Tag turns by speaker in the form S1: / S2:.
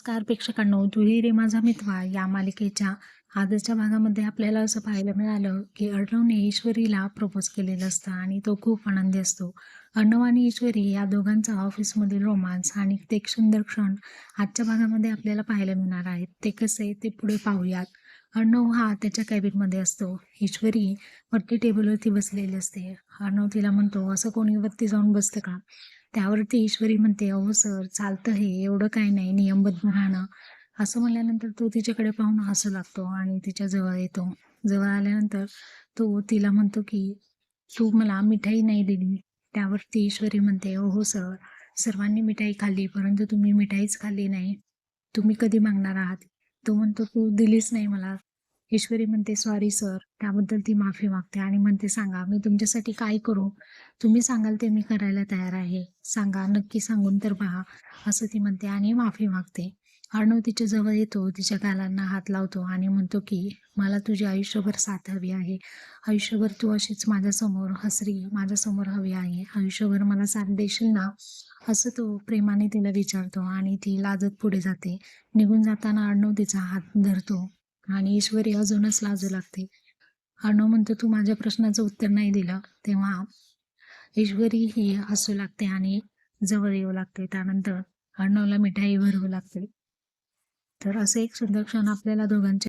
S1: नमस्कार प्रेक्षकांनो तुही रे माझा मित्वा या मालिकेच्या आजच्या भागामध्ये आपल्याला असं पाहायला मिळालं की अर्णवने ईश्वरीला प्रपोज केलेलं असतं आणि तो खूप आनंदी असतो. अर्णव आणि ईश्वरी या दोघांचा ऑफिसमधील रोमांस आणि ते सुंदर क्षण आजच्या भागामध्ये आपल्याला पाहायला मिळणार आहेत. ते कसे ते पुढे पाहूयात. अर्णव हा त्याच्या कॅबिनमध्ये असतो. ईश्वरी वरती टेबलवरती बसलेली असते. अर्णव तिला म्हणतो असं कोणी वरती जाऊन बसतं का? त्यावरती ईश्वरी म्हणते अहो सर चालतं हे एवढं काही नाही नियमबद्ध राहणं. असं म्हणल्यानंतर तो तिच्याकडे पाहून हसू लागतो आणि तिच्या जवळ येतो. जवळ आल्यानंतर तो तिला म्हणतो की तू मला मिठाई नाही दिली. त्यावरती ईश्वरी म्हणते अहो हो सर सर्वांनी मिठाई खाल्ली परंतु तुम्ही मिठाईच खाल्ली नाही. तुम्ही कधी मागणार आहात? तो म्हणतो तू दिलीच नाही मला. ईश्वरी म्हणते सॉरी सर त्याबद्दल ती माफी मागते आणि म्हणते सांगा मी तुमच्यासाठी काय करू तुम्ही सांगाल ते मी करायला तयार आहे. सांगा नक्की सांगून तर पहा असं ती म्हणते आणि माफी मागते. अर्णव तिच्या जवळ येतो तिच्या गालांना हात लावतो आणि म्हणतो की मला तुझी आयुष्यभर साथ हवी आहे. आयुष्यभर तू अशीच माझ्यासमोर हसरी माझ्यासमोर हवी आहे. आयुष्यभर मला साथ देशील ना? असं तो प्रेमाने तिला विचारतो आणि ती लाजत पुढे जाते. निघून जाताना अर्णव तिचा हात धरतो. आणि ईश्वरी अजूनच लाजू लागते. अर्णव म्हणतो तू माझ्या प्रश्नाचं उत्तर नाही दिलं. तेव्हा ईश्वरी ही हसू लागते आणि जवळ येऊ लागते. त्यानंतर अर्णवला मिठाई भरवू लागते. तर असे एक सुंदर क्षण आपल्याला दोघांच्या